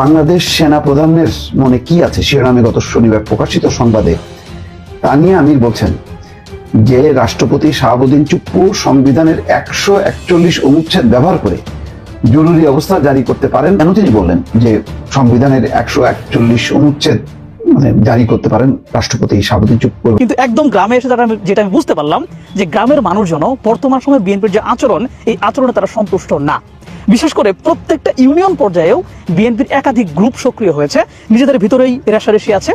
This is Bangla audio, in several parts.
বাংলাদেশ সেনা প্রধানের মনে কি আছে? শিরোনামে গত শনিবার প্রকাশিত সংবাদে তানিয়া আমির বলছেন যে রাষ্ট্রপতি শাহাবুদ্দিন চুপ্পু সংবিধানের একশো একচল্লিশ অনুচ্ছেদ ব্যবহার করে জরুরি অবস্থা জারি করতে পারেন। কেন তিনি বললেন যে সংবিধানের একশো একচল্লিশ অনুচ্ছেদ মানে জারি করতে পারেন রাষ্ট্রপতি শাহাবুদ্দিন চুপ্পু? কিন্তু একদম গ্রামে এসে আমি যেটা আমি বুঝতে পারলাম যে গ্রামের মানুষজন বর্তমান সময়ে বিএনপির যে আচরণ, এই আচরণে তারা সন্তুষ্ট না। বিশেষ করে প্রত্যেকটা ইউনিয়ন পর্যায়েও বিএনপির একাধিক গ্রুপ সক্রিয় হয়েছে। নিজেদের ভিতরেই রেশারেশি আছে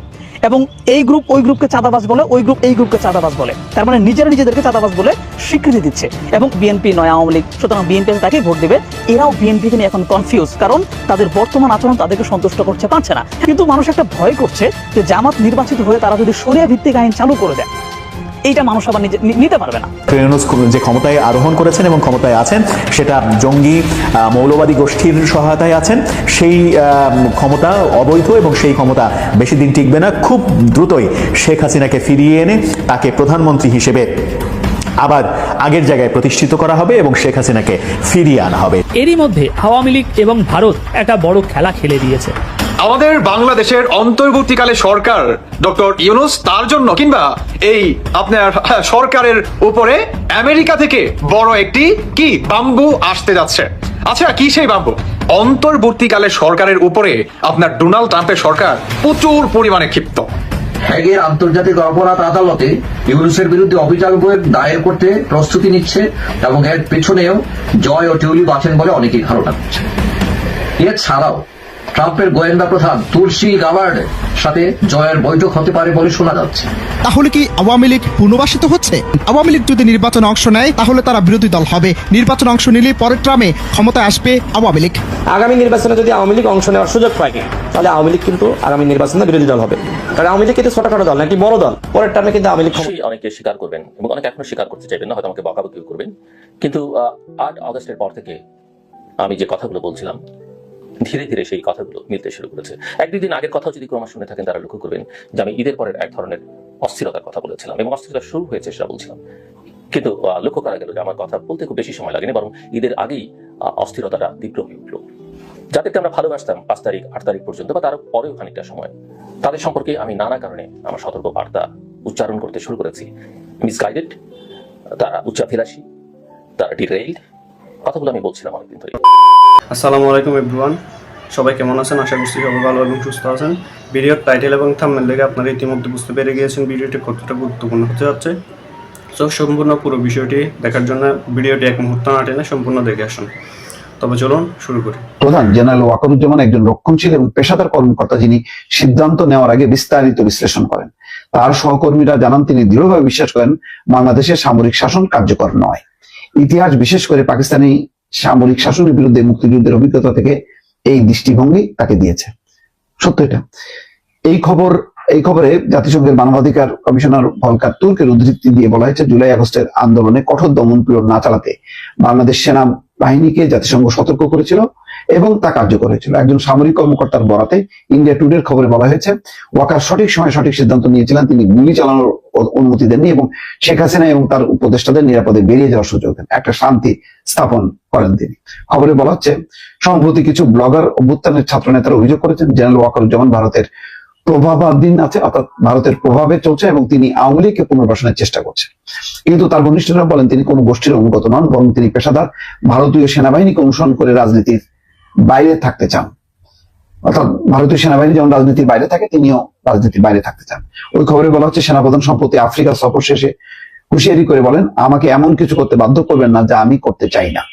এবং এই গ্রুপ ওই গ্রুপকে চাঁদাবাজ বলে, ওই গ্রুপ এই গ্রুপকে চাঁদাবাজ বলে। তার মানে নিজেরা নিজেদেরকে চাঁদাবাজ বলে স্বীকৃতি দিচ্ছে। এবং বিএনপি নয়, আওয়ামী লীগ, সুতরাং বিএনপি তাকেই ভোট দেবে। এরাও বিএনপিকে নিয়ে এখন কনফিউজ কারণ তাদের বর্তমান আচরণ তাদেরকে সন্তুষ্ট করতে পারছে না। কিন্তু মানুষ একটা ভয় করছে যে জামাত নির্বাচিত হয়ে তারা যদি সরিয়া ভিত্তিক আইন চালু করে দেয় এইটা মানুষ আবার নিজে- নিতে পারবে না। ফেরনুস যে ক্ষমতায় আরোহণ করেছেন এবং ক্ষমতায় আছেন সেটা জঙ্গি মৌলবাদী গোষ্ঠীর সহায়তায় আছেন। সেই ক্ষমতা অবৈধ এবং সেই ক্ষমতা বেশি দিন টিকবে না। খুব দ্রুতই শেখ হাসিনাকে ফিরিয়ে এনে তাকে প্রধানমন্ত্রী হিসেবে আবার আগের জায়গায় প্রতিষ্ঠিত করা হবে এবং শেখ হাসিনাকে ফিরিয়ে আনা হবে। এরই মধ্যে আওয়ামী লীগ এবং ভারত একটা বড় খেলা খেলে দিয়েছে। আমাদের বাংলাদেশের অন্তর্বর্তীকালে সরকার ডক্টর ইউনুস তার জন্য কিংবা এই আপনার হ্যাঁ, সরকারের উপরে আমেরিকা থেকে বড় একটি কি বাম্বু আসতে যাচ্ছে। আচ্ছা কি সেই বাম্বু? অন্তর্বর্তীকালে সরকারের উপরে আপনার ডোনাল্ড ট্রাম্পের সরকার প্রচুর পরিমাণে ক্ষিপ্ত। হ্যাগের আন্তর্জাতিক অপরাধ আদালতে ইউনুসের বিরুদ্ধে অভিযোগ দায়ের করতে প্রস্তুতি নিচ্ছে এবং এর পেছনেও জয় ও টিউলিপ আছেন বলে অনেকেই ধারণা করছে এছাড়াও ট্রাম্পের গোয়েন্দা প্রধান তুলসী গাবার্ড সাথে জয়ের বৈঠক হতে পারে বলে শোনা যাচ্ছে। তাহলে কি আওয়ামী লীগ পুনর্বাসিত হচ্ছে? আওয়ামী লীগ যদি নির্বাচনে অংশ নেয় তাহলে তারা বিরোধী দল হবে। নির্বাচনে অংশ নিলে পরের ট্রামে ক্ষমতায় আসবে আওয়ামী লীগ। আগামী নির্বাচনে যদি আওয়ামী লীগ অংশ নেওয়ার সুযোগ পায় তাহলে আওয়ামী লীগ কিন্তু আগামী নির্বাচনে বিরোধী দল হবে। কারণ আওয়ামী লীগ কিন্তু ছোটখাটো দল না একটি বড় দল। পরের টার্মে কিন্তু আওয়ামী লীগ অনেকে স্বীকার করবেন এবং অনেকে এখনও স্বীকার করতে চাইবেন না হয়তো আমাকে বকাবকি করবেন। কিন্তু আহ, আট আগস্টের পর থেকে আমি যে কথাগুলো বলছিলাম ধীরে ধীরে সেই কথাগুলো মিলতে শুরু করেছে। এক দুই দিন আগের কথা যদি ক্রমশ শুনে থাকেন, তারা লক্ষ্য করবেন যে আমি ঈদের পরের এক ধরনের অস্থিরতার কথা বলেছিলাম এবং অস্থিরতা শুরু হয়েছে সেটা বলছিলাম। কিন্তু লক্ষ্য করা গেল যে আমার কথা বলতে খুব বেশি সময় লাগেনি, বরং ঈদের আগেই অস্থিরতাটা তীব্র হয়ে উঠল যাদেরকে আমরা ভালোবাসতাম পাঁচ তারিখ, আট তারিখ পর্যন্ত বা তার পরেও খানিকটা সময়, তাদের সম্পর্কে আমি নানা কারণে আমার সতর্ক বার্তা উচ্চারণ করতে শুরু করেছি। মিসগাইডেড, তারা উচ্চাভিলাষী, তারা ডিরেইলড, কথাগুলো আমি বলছিলাম অনেকদিন ধরে আসসালামু আলাইকুম এভরিওয়ান। সবাই কেমন আছেন? আশা করছি সবাই ভালো এবং সুস্থ আছেন। ভিডিওর টাইটেল এবং থাম্বনেল দেখে আপনারা ইতিমধ্যে বুঝতে পেরে গিয়েছেন ভিডিওটি কতটা গুরুত্বপূর্ণ হতে যাচ্ছে। সো সম্পূর্ণ পুরো বিষয়টি দেখার জন্য ভিডিওটি এক মুহূর্ত না টেনে সম্পূর্ণ দেখে আসুন। তবে চলুন শুরু করি। প্রধান জেনারেল ওয়াকারুজ্জামান একজন রক্ষণশীল এবং পেশাদার কর্মকর্তা যিনি সিদ্ধান্ত নেওয়ার আগে বিস্তারিত বিশ্লেষণ করেন। তার সহকর্মীরা জানান, তিনি দৃঢ়ভাবে বিশ্বাস করেন, বাংলাদেশের সামরিক শাসন কার্যকর নয়। ইতিহাস বিশেষ করে পাকিস্তানি সামরিক শাসনের বিরুদ্ধে মুক্তিযুদ্ধের অভিজ্ঞতা থেকে এই দৃষ্টিভঙ্গি তাকে দিয়েছে। সত্য এটা। এই খবর, এই খবরে জাতিসংঘের মানবাধিকার কমিশনার ভলকার তুর্কের উদ্ধৃতি দিয়ে বলা হয়েছে, জুলাই আগস্টের আন্দোলনে কঠোর দমন পীড়ন না চালাতে বাংলাদেশ সেনা বাহিনীকে জাতিসংঘ সতর্ক করেছিল। এবং তা কার্যকর হয়েছিল। একজন সামরিক কর্মকর্তার বরাতে ইন্ডিয়া টুডের খবরে বলা হয়েছে, ওয়াকার সঠিক সময় সঠিক সিদ্ধান্ত নিয়েছিলেন, তিনি গুলি চালানোর অনুমতি দেননি এবং শেখ হাসিনা এবং তার উপদেষ্টাদের নিরাপদে বেরিয়ে যাওয়ার সুযোগ দেন। একটা শান্তি স্থাপন করেন তিনি। খবরে বলা হচ্ছে, সম্প্রতি কিছু ব্লগার অভ্যুত্থানের ছাত্র নেতারা অভিযোগ করেছেন, জেনারেল ওয়াকারুজ্জামান ভারতের প্রভাবাধীন আছে, অর্থাৎ ভারতের প্রভাবে চলছে এবং তিনি আওয়ামী লীগকে পুনর্বাসনের চেষ্টা করছে কিন্তু তার ঘনিষ্ঠরা বলেন, তিনি কোনো গোষ্ঠীর অনুগত নন, বরং তিনি পেশাদার ভারতীয় সেনাবাহিনীকে অনুসরণ করে রাজনীতির বাইরে থাকতে চান। অর্থাৎ ভারতীয় সেনাবাহিনী যেমন রাজনীতির বাইরে থাকে, তিনিও রাজনীতির বাইরে থাকতে চান। ওই খবরে বলা হচ্ছে, সেনাপ্রধান সম্প্রতি আফ্রিকা সফর শেষে হুঁশিয়ারি করে বলেন, আমাকে এমন কিছু করতে বাধ্য করবেন না যা আমি করতে চাই না।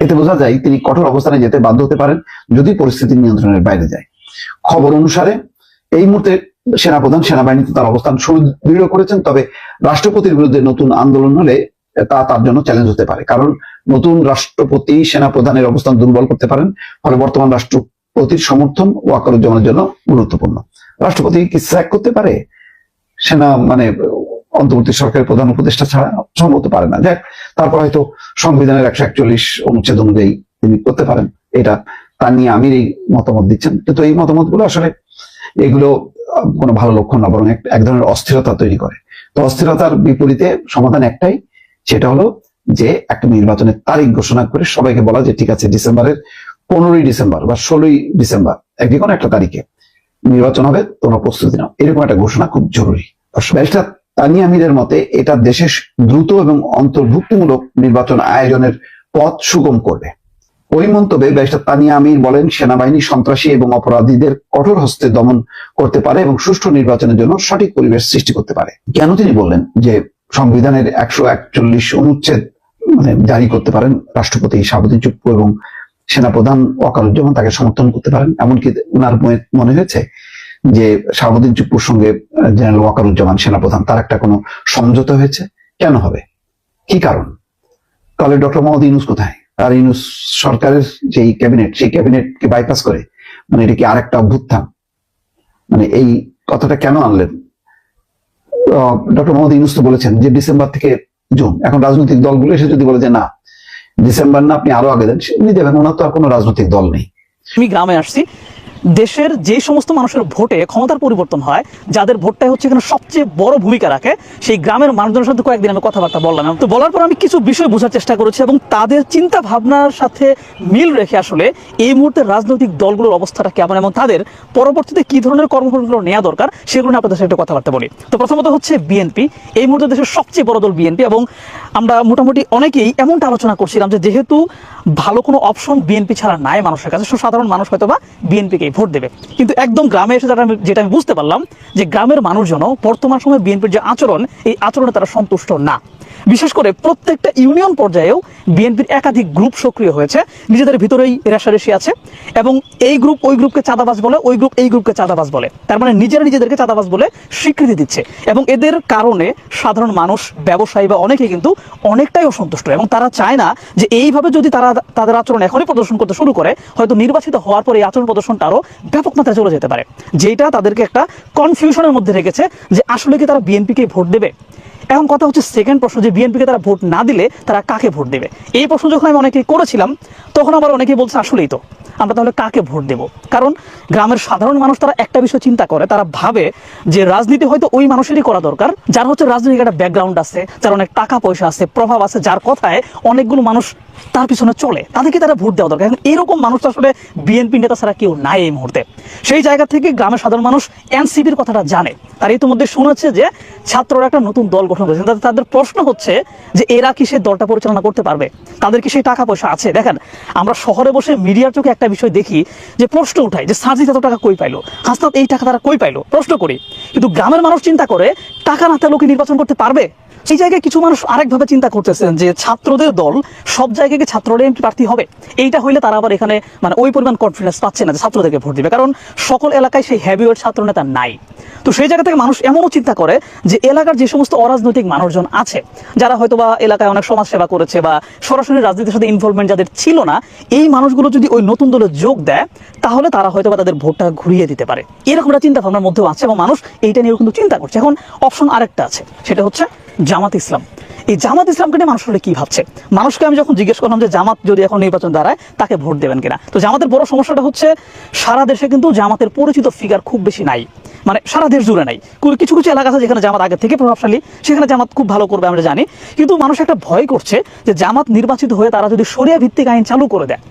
এতে বোঝা যায় তিনি কঠোর অবস্থানে যেতে বাধ্য হতে পারেন, যদি পরিস্থিতি নিয়ন্ত্রণের বাইরে যায়। খবর অনুসারে, এই মুহূর্তে সেনাপ্রধান সেনাবাহিনীতে তার অবস্থান সুদৃঢ় করেছেন, তবে রাষ্ট্রপতির বিরুদ্ধে নতুন আন্দোলন হলে তা তার জন্য চ্যালেঞ্জ হতে পারে। কারণ নতুন রাষ্ট্রপতি, সেনাপ্রধানের অবস্থান দুর্বল করতে পারেন, ফলে বর্তমান রাষ্ট্রপতির সমর্থন ওয়াকারুজ্জামানের জন্য গুরুত্বপূর্ণ। রাষ্ট্রপতি কি স্যাক করতে পারে? সেনা মানে অন্তর্বর্তী সরকারের প্রধান উপদেষ্টা ছাড়া সম্ভবত পারে না। দেখ তারপর হয়তো সংবিধানের একশো একচল্লিশ অনুচ্ছেদ অনুযায়ী তিনি করতে পারেন। এটা তা নিয়ে আমির এই মতামত দিচ্ছেন। কিন্তু এই মতামতগুলো আসলে এগুলো কোনো ভালো লক্ষণ না, বরং এক ধরনের অস্থিরতা তৈরি করে। তো অস্থিরতার বিপরীতে সমাধান একটাই সেটা হলো যে একটা নির্বাচনের তারিখ ঘোষণা করে সবাইকে বলা যে ঠিক আছে ডিসেম্বরের পনেরোই ডিসেম্বর বা ষোলোই ডিসেম্বর, এক যে কোনো একটা তারিখে নির্বাচন হবে, তোমরা প্রস্তুতি নাও। এরকম একটা ঘোষণা খুব জরুরি। ব্যারিস্টার তানিয়া আমিরের মতে এটা দেশের দ্রুত এবং অন্তর্ভুক্তিমূলক নির্বাচন আয়োজনের পথ সুগম করবে। ওই মন্তব্যে ব্যারিস্টার তানিয়া আমির বলেন, সেনাবাহিনী সন্ত্রাসী এবং অপরাধীদের কঠোর হস্তে দমন করতে পারে এবং সুষ্ঠু নির্বাচনের জন্য সঠিক পরিবেশ সৃষ্টি করতে পারে। কেন তিনি বললেন যে সংবিধানের একশো একচল্লিশ অনুচ্ছেদ মানে জারি করতে পারেন রাষ্ট্রপতি চুপ্পু এবং সেনাপ্রধান ওয়াকারুজ্জামান তাকে সমর্থন করতে পারেন। এমনকি ওনার মনে- হয়েছে যে শাহাবুদ্দিন চুপ্পুর সঙ্গে জেনারেল ওয়াকারুজ্জামান সেনাপ্রধান, তার একটা কোনো সমঝোতা হয়েছে? কেন হবে? কি কারণ? তাহলে ডক্টর মোহাম্মদ ইউনুস কোথায়? আর ইউনুস সরকারের যেই ক্যাবিনেট, সেই ক্যাবিনেটকে বাইপাস করে মানে এটা কি আরেকটা অভ্যুত্থান? মানে এই কথাটা কেন আনলেন? ডক্টর মোহাম্মদ ইউনুস তো বলেছেন যে ডিসেম্বর থেকে জুন। এখন রাজনৈতিক দলগুলো এসে যদি বলে যে না, ডিসেম্বর না, আপনি আরও আগে দেন উনি দেবেন, ওনার তো আর কোনো রাজনৈতিক দল নেই। আমি গ্রামে আসছি। দেশের যে সমস্ত মানুষের ভোটে ক্ষমতার পরিবর্তন হয়, যাদের ভোটটাই হচ্ছে এখানে সবচেয়ে বড় ভূমিকা রাখে, সেই গ্রামের মানুষজনের সাথে কয়েকদিন আমি কথাবার্তা বললাম। তো বলার পর আমি কিছু বিষয় বোঝার চেষ্টা করেছি এবং তাদের চিন্তা ভাবনার সাথে মিল রেখে আসলে এই মুহূর্তে রাজনৈতিক দলগুলোর অবস্থাটা কেমন এবং তাদের পরবর্তীতে কি ধরনের কর্মসূচিগুলো নেওয়া দরকার, সেগুলো নিয়ে আপনাদের সাথে কথাবার্তা বলি। তো প্রথমত হচ্ছে বিএনপি। এই মুহূর্তে দেশের সবচেয়ে বড় দল বিএনপি এবং আমরা মোটামুটি অনেকেই এমনটা আলোচনা করছিলাম যে যেহেতু ভালো কোনো অপশন বিএনপি ছাড়া নাই মানুষের কাছে সাধারণ মানুষ হয়তো বা বিএনপিকেই ভোট দেবে। কিন্তু একদম গ্রামে এসে যারা যেটা আমি বুঝতে পারলাম, যে গ্রামের মানুষজনও বর্তমান সময় বিএনপির যে আচরণ, এই আচরণে তারা সন্তুষ্ট না। বিশেষ করে প্রত্যেকটা ইউনিয়ন পর্যায়েও বিএনপির একাধিক গ্রুপ সক্রিয় হয়েছে। নিজেদের ভিতরেই রেশারেশি আছে এবং এই গ্রুপ ওই গ্রুপকে চাঁদাবাজ বলে, ওই গ্রুপ এই গ্রুপকে চাঁদাবাজ বলে। তার মানে নিজেরা নিজেদেরকে চাঁদাবাজ বলে স্বীকৃতি দিচ্ছে এবং এদের কারণে সাধারণ মানুষ, ব্যবসায়ী বা অনেকে কিন্তু অনেকটাই অসন্তুষ্ট এবং তারা চায় না যে এইভাবে যদি তারা তাদের আচরণ এখনই প্রদর্শন করতে শুরু করে, হয়তো নির্বাচিত হওয়ার পরে এই আচরণ প্রদর্শনটা আরও ব্যাপক মাত্রায় চলে যেতে পারে। যেটা তাদেরকে একটা কনফিউশনের মধ্যে রেখেছে যে আসলে কি তারা বিএনপিকে ভোট দেবে? এখন কথা হচ্ছে সেকেন্ড প্রশ্ন, যে বিএনপিকে তারা ভোট না দিলে তারা কাকে ভোট দেবে? এই প্রশ্ন যখন আমি অনেকে করেছিলাম, তখন আবার অনেকেই বলছে আসলেই তো। আমরা তাহলে কাকে ভোট দেব? কারণ গ্রামের সাধারণ মানুষ তারা একটা বিষয় চিন্তা করে, তারা ভাবে যে রাজনীতি হয়তো ওই মানুষেরই করা দরকার, যার হচ্ছে রাজনৈতিক একটা ব্যাকগ্রাউন্ড আছে, যার অনেক টাকা পয়সা আছে, প্রভাব আছে, যার কথায় অনেকগুলো মানুষ তার পিছনে চলে। তাদেরকে তারা ভোট দেওয়া দরকার। এরকম মানুষ আসলে বিএনপি নেতা ছাড়া কেউ নাই এই মুহূর্তে। সেই জায়গা থেকে গ্রামের সাধারণ মানুষ এনসিপির কথাটা জানে। তার ইতিমধ্যে শুনেছে যে ছাত্ররা একটা নতুন দল গঠন করেছে। তাদের- তাদের প্রশ্ন হচ্ছে যে এরা কি সেই দলটা পরিচালনা করতে পারবে? তাদের কি সেই টাকা পয়সা আছে? দেখেন, আমরা শহরে বসে মিডিয়ার চোখে একটা বিষয় দেখি যে প্রশ্ন উঠায় যে সার্জিত এত টাকা কই পাইলো? হাসনাত এই টাকা তারা কই পাইলো? প্রশ্ন করি। কিন্তু গ্রামের মানুষ চিন্তা করে টাকা না থাকলেও কি নির্বাচন করতে পারবে? সেই জায়গায় কিছু মানুষ আরেকভাবে চিন্তা করতেছেন যে ছাত্রদের দল সব জায়গায় কি ছাত্ররা এমপি প্রার্থী হবে। এইটা হইলে তারা আবার এখানে মানে ওই পরিমাণ কনফিডেন্স পাচ্ছে না যে ছাত্রদেরকে ভোট দিবে। কারণ সকল এলাকায় সেই হ্যাভিওয়েট ছাত্র নেতা নাই। তো সেই জায়গা থেকে মানুষ এমনও চিন্তা করে যে এলাকার যে সমস্ত অরাজনৈতিক মানুষজন আছে, যারা হয়তো বা এলাকায় অনেক সমাজ সেবা করেছে বা সরাসরি রাজনীতির সাথে ইনভলভমেন্ট যাদের ছিল না, এই মানুষগুলো যদি ওই নতুন দলে যোগ দেয়, তাহলে তারা হয়তো বা তাদের ভোটটা ঘুরিয়ে দিতে পারে। এরকম একটা চিন্তা ভাবনার মধ্যেও আছে এবং মানুষ এইটা নিয়েও কিন্তু চিন্তা করছে। এখন অপশন আরেকটা আছে, সেটা হচ্ছে জামাত ইসলাম। এই জামাত ইসলামকে নিয়ে মানুষ কি ভাবছে? মানুষকে আমি যখন জিজ্ঞেস করলাম যে জামাত যদি এখন নির্বাচন দাঁড়ায়, তাকে ভোট দেবেন কিনা? তো জামাতের বড় সমস্যাটা হচ্ছে, সারা দেশে কিন্তু জামাতের পরিচিত ফিগার খুব বেশি নাই। মানে সারা দেশ জুড়ে নাই। কিছু কিছু এলাকা আছে যেখানে জামাত আগে থেকে প্রভাবশালী, সেখানে জামাত খুব ভালো করবে আমরা জানি। কিন্তু মানুষ একটা ভয় করছে যে জামাত নির্বাচিত হয়ে তারা যদি সরিয়া ভিত্তিক আইন চালু করে দেয়,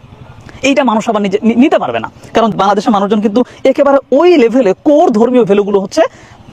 এইটা মানুষ আবার নিজে নিতে পারবে না। কারণ বাংলাদেশের মানুষজন কিন্তু একেবারে ওই লেভেলে কোর ধর্মীয় ভ্যালুগুলো হচ্ছে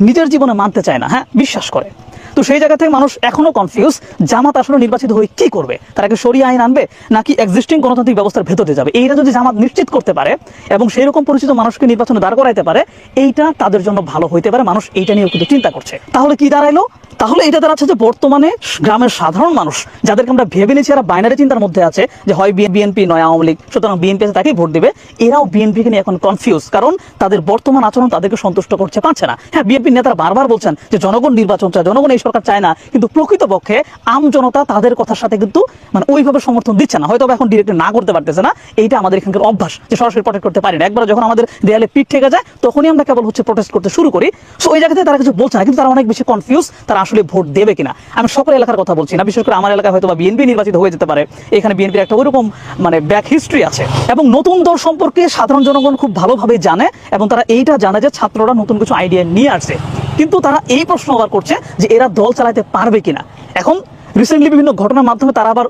নিজের জীবনে মানতে চায় না হ্যাঁ? বিশ্বাস করে। তো সেই জায়গা থেকে মানুষ এখনও কনফিউজ জামাত আসলে নির্বাচিত হয়ে কি করবে? তারা কি সরিয়ে আইন আনবে, নাকি এক্সিস্টিং গণতান্ত্রিক ব্যবস্থার ভেতরে যাবে? এইটা যদি জামাত নিশ্চিত করতে পারে এবং সেই রকম পরিচিত মানুষকে নির্বাচনে দাঁড় করাইতে পারে, এইটা তাদের জন্য ভালো হইতে পারে, মানুষ এইটা নিয়েও কিন্তু চিন্তা করছে। তাহলে কি দাঁড়াইলো? তাহলে এটা দাঁড়াচ্ছে যে বর্তমানে গ্রামের সাধারণ মানুষ, যাদেরকে আমরা ভেবে নিয়েছি এরা বাইনারি চিন্তার মধ্যে আছে, যে হয় বিএনপি নয়, আওয়ামী লীগ, সুতরাং বিএনপি আছে তাকেই ভোট দেবে, এরাও বিএনপিকে নিয়ে এখন কনফিউজ কারণ তাদের বর্তমান আচরণ তাদেরকে সন্তুষ্ট করছে পারছে না। হ্যাঁ বিএনপি নেতারা বারবার বলছেন যে জনগণ নির্বাচন চায়, জনগণ এই সরকার চায় না, কিন্তু প্রকৃতপক্ষে আম জনতা তাদের কথার সাথে কিন্তু মানে ওইভাবে সমর্থন দিচ্ছে না। হয়তো এখন ডিরেক্ট না করতে পারতেছে না, এইটা আমাদের এখানকার অভ্যাস যে সরাসরি প্রটেক্ট করতে পারি না একবার যখন আমাদের দেয়ালে পিঠ থেকে যায়, তখনই আমরা কেবল হচ্ছে প্রটেস্ট করতে শুরু করি। সো ওই জায়গাতে তারা কিছু বলছে না, কিন্তু তারা অনেক বেশি কনফিউজ তারা আসলে ভোট দেবে কিনা। আমি সকল এলাকার কথা বলছি না, বিশেষ করে আমার এলাকায় হয়তো বা বিএনপি নির্বাচিত হয়ে যেতে পারে। এখানে বিএনপির একটা ওইরকম মানে ব্যাক হিস্ট্রি আছে। এবং নতুন দল সম্পর্কে সাধারণ জনগণ খুব ভালোভাবে জানে, এবং তারা এইটা জানে যে ছাত্ররা নতুন কিছু আইডিয়া নিয়ে আসছে। কিন্তু তারা এই প্রশ্ন আবার করছে যে এরা দল চালাতে পারবে কিনা। এখন রিসেন্টলি বিভিন্ন ঘটনার মাধ্যমে তারা আবার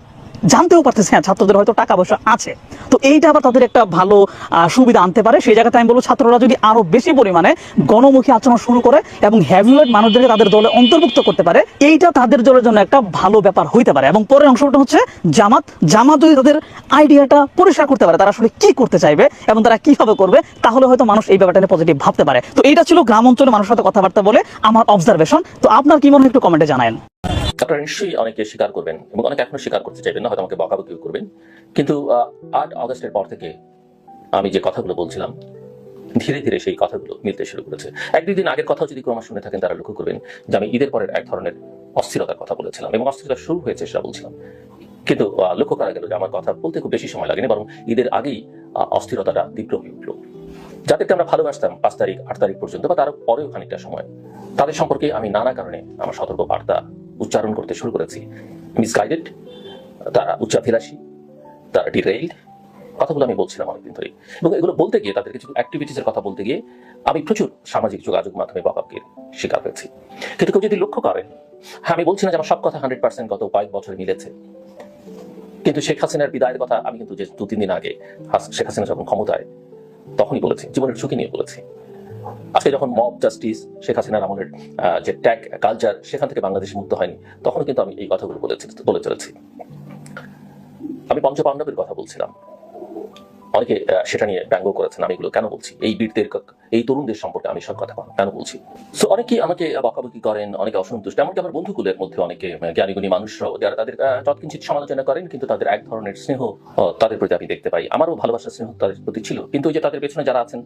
জানতেও পারতেছে হ্যাঁ ছাত্রদের হয়তো টাকা পয়সা আছে। তো এইটা আবার তাদের একটা ভালো সুবিধা আনতে পারে। সেই জায়গাতে আমি বলব ছাত্ররা যদি আরও বেশি পরিমাণে গণমুখী আচরণ শুরু করে এবং হ্যাভিওয়েট মানুষদেরকে তাদের দলে অন্তর্ভুক্ত করতে পারে, এইটা তাদের দলের জন্য একটা ভালো ব্যাপার হইতে পারে। এবং পরের অংশটা হচ্ছে জামাত। জামাত যদি তাদের আইডিয়াটা পরিষ্কার করতে পারে, তারা আসলে কি করতে চাইবে এবং তারা কীভাবে করবে, তাহলে হয়তো মানুষ এই ব্যাপারটা নিয়ে পজিটিভ ভাবতে পারে। তো এইটা ছিল গ্রাম অঞ্চলে মানুষের সাথে কথাবার্তা বলে আমার অবজারভেশন তো আপনার কি মনে হয় একটু কমেন্টে জানায়েন। আপনারা নিশ্চয়ই অনেকে স্বীকার করবেন এবং অনেকে এখনও স্বীকার করতে চাইবেন না, হয়তো আমাকে বকাবকিও করবেন। কিন্তু আট আগস্টের পর থেকে আমি যে কথাগুলো বলছিলাম, ধীরে ধীরে সেই কথাগুলো মিলতে শুরু করেছে। এক দুই দিন আগের কথা যদি কেউ আমার শুনে থাকেন, তারা লক্ষ্য করবেন যে আমি ঈদের পরের এক ধরনের অস্থিরতার কথা বলেছিলাম এবং অস্থিরতা শুরু হয়েছে সেটা বলছিলাম। কিন্তু লক্ষ্য করা গেল যে আমার কথা বলতে খুব বেশি সময় লাগেনি, বরং ঈদের আগেই অস্থিরতাটা তীব্র হয়ে উঠল। যাদেরকে আমরা ভালোবাসতাম পাঁচ তারিখ, আট তারিখ পর্যন্ত বা তার পরেও খানিকটা সময়, তাদের সম্পর্কে আমি নানা কারণে আমার সতর্ক বার্তা উচ্চারণ করতে শুরু করেছি। মিসগাইডেড তারা উচ্চাভিলাষী, তারা ডিরেইলড কথাগুলো আমি বলছিলাম অনেকদিন ধরে এবং এগুলো বলতে গিয়ে তাদের কিছু অ্যাক্টিভিটিসের কথা বলতে গিয়ে, আমি প্রচুর সামাজিক যোগাযোগ মাধ্যমে বকাবকির শিকার হয়েছি। কিন্তু কেউ যদি লক্ষ্য করেন হ্যাঁ আমি বলছি না যে আমার সব কথা হান্ড্রেড পার্সেন্ট গত কয়েক বছরে মিলেছে। কিন্তু শেখ হাসিনার বিদায়ের কথা আমি কিন্তু যে দু তিন দিন আগে, শেখ হাসিনা যখন ক্ষমতায়, তখনই বলেছি, জীবনের ঝুঁকি নিয়ে বলেছি। আজকে যখন মব জাস্টিস শেখ হাসিনার আমলের যে ট্যাগ কালচার সেখান থেকে বাংলাদেশ মুক্ত হয়নি, তখন কিন্তু আমি এই কথাগুলো বলে চলেছি। আমি পঞ্চপাণ্ডবের কথা বলছিলাম। অনেকে সেটা নিয়ে ব্যঙ্গ করেছেন, আমি এগুলো কেন বলছি? এই বীরদের এই তরুণদের সম্পর্কে আমি সব কথা কেন বলছি? সো অনেকেই আমাকে বকাবকি করেন, অনেকে অসন্তুষ্ট, এমনকি আমার বন্ধুকুলের মধ্যে অনেকে জ্ঞানীগুণী মানুষরাও, যারা তাদের যৎকিঞ্চিত সমালোচনা করেন, কিন্তু তাদের এক ধরনের স্নেহ তাদের প্রতি আমি দেখতে পাই। আমারও ভালোবাসার স্নেহ তাদের প্রতি ছিল, কিন্তু যে তাদের পেছনে যারা আছেন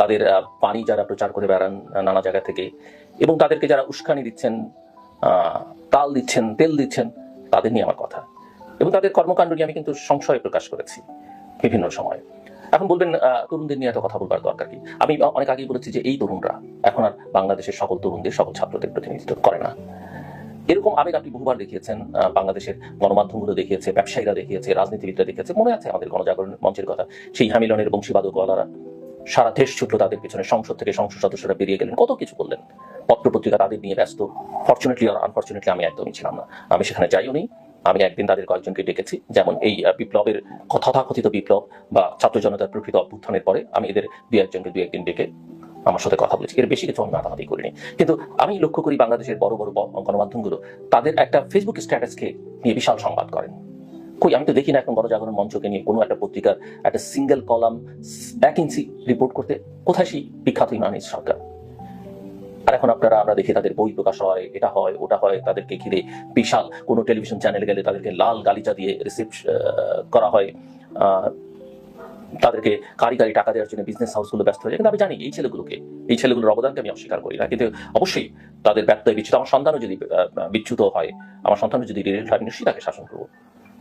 তাদের পানি যারা প্রচার করে বেড়ান নানা জায়গা থেকে, এবং তাদেরকে যারা উস্কানি দিচ্ছেন তাল দিচ্ছেন, তেল দিচ্ছেন, তাদের নিয়ে আমার কথা। এবং তাদের কর্মকাণ্ড নিয়ে আমি কিন্তু সংশয় প্রকাশ করেছি বিভিন্ন সময়। এখন বলবেন তরুণদের নিয়ে এত কথা বলবার দরকার কি? আমি অনেক আগেই বলেছি যে এই তরুণরা এখন আর বাংলাদেশের সকল তরুণদের, সকল ছাত্রদের প্রতিনিধিত্ব করে না। এরকম আবেগ আপনি বহুবার দেখিয়েছেন বাংলাদেশের গণমাধ্যমগুলো দেখিয়েছে, ব্যবসায়ীরা দেখিয়েছে, রাজনীতিবিদরা দেখিয়েছে, মনে আছে আমাদের গণজাগরণ মঞ্চের কথা? সেই হ্যামিলনের বংশীবাদকওয়ালারা সারা দেশ ছুটলো তাদের পিছনে, সংসদ থেকে সংসদ সদস্যরা বেরিয়ে গেলেন। কত কিছু করলেন পত্রপত্রিকা তাদের নিয়ে ব্যস্ত। ফর্চুনেটলি আর আনফর্চুনেটলি আমি একদমই ছিলাম না। আমি সেখানে যাইও নি। আমি একদিন তাদের কয়েকজনকে ডেকেছি। যেমন এই বিপ্লবের তথাকথিত বিপ্লব বা ছাত্র জনতার প্রকৃত অভ্যুত্থানের পরে আমি এদের দু একজনকে দু একদিন ডেকে আমার সাথে কথা বলেছি। এর বেশি কিছু আমি মাতামাতি করিনি। কিন্তু আমি লক্ষ্য করি বাংলাদেশের বড় বড় গণমাধ্যমগুলো তাদের একটা ফেসবুক স্ট্যাটাসকে নিয়ে বিশাল সংবাদ করেন। কই, আমি তো দেখি না এখন গণজাগরণ মঞ্চকে নিয়ে কোনো একটা পত্রিকার একটা সিঙ্গেল কলাম এক ইঞ্চি রিপোর্ট করতে। কোথায় সেই বিখ্যাত ইমানিস সরকার? আর এখন আপনারা, আমরা দেখি তাদের বই প্রকাশ হয়, এটা হয়, ওটা হয়, তাদেরকে ঘিরে বিশাল কোনো টেলিভিশন চ্যানেলে গেলে তাদেরকে লাল গালিচা দিয়ে রিসিভ করা হয়। তাদেরকে কারি কারি টাকা দেওয়ার জন্য বিজনেস হাউসগুলো ব্যস্ত হয়ে যায়। কিন্তু আমি জানি এই ছেলেগুলোকে, এই ছেলেগুলোর অবদানকে আমি অস্বীকার করি না। কিন্তু অবশ্যই তাদের ব্যর্থ বিচ্ছুত আমার সন্তানও যদি বিচ্যুত হয়, আমার সন্তানও যদি রিলেট হয় আমি নিশ্চয়ই তাকে শাসন করব।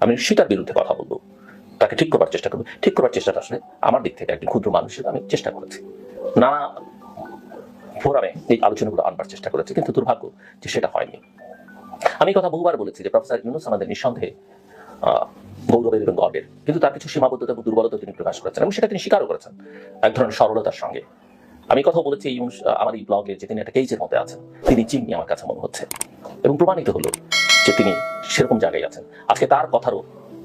আমি তার বিরুদ্ধে কথা বলব। তাকে ঠিক করবার চেষ্টা করব। ঠিক করবার চেষ্টাটা আসলে আমার দিক থেকে একজন ক্ষুদ্র মানুষ হিসেবে আমি চেষ্টা করেছি। নানা ফোরামে এই আলোচনাগুলো আনবার চেষ্টা করেছি, কিন্তু দুর্ভাগ্য যে সেটা হয়নি। আমি কথা বহুবার বলেছি যে প্রফেসর ইউনুস আমাদের নিঃসন্দেহে গৌরবের এবং গর্বের কিন্তু তার কিছু সীমাবদ্ধতা এবং দুর্বলতা তিনি প্রকাশ করেছেন এবং সেটা তিনি স্বীকারও করেছেন এক ধরনের সরলতার সঙ্গে। আমি কথা বলেছি আমার এই ব্লগে যে তিনি একটা কেজের মধ্যে আছেন, তিনি চিমনি আমার কাছে মনে হচ্ছে। এবং প্রমাণিত হলো যে তিনি সেরকম জায়গায় আছেন। আজকে তার কথারও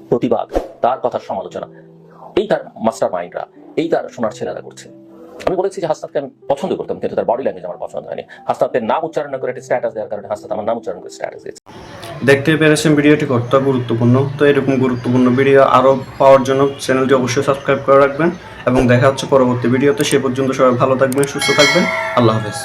প্রতিবাদ, তার কথার সমালোচনা, এই তার মাস্টার মাইন্ডরা এই তার সোনার ছেলেরা করছে। আমি বলেছি যে হাসনাতকে আমি পছন্দ করতাম, কিন্তু তার বডি ল্যাঙ্গুয়েজ আমার পছন্দ হয়নি। হাসনাতের নাম উচ্চারণ করে একটা স্ট্যাটাস দেওয়ার কারণে হাসনাত আমার নাম উচ্চারণ করে স্ট্যাটাস দিয়েছে। দেখতে পেরেছেন ভিডিওটি কতটা গুরুত্বপূর্ণ? তো এরকম গুরুত্বপূর্ণ ভিডিও আরও পাওয়ার জন্য চ্যানেলটি অবশ্যই সাবস্ক্রাইব করে রাখবেন এবং দেখা হচ্ছে পরবর্তী ভিডিওতে সে পর্যন্ত সবাই ভালো থাকবেন, সুস্থ থাকবেন। আল্লাহ হাফেজ।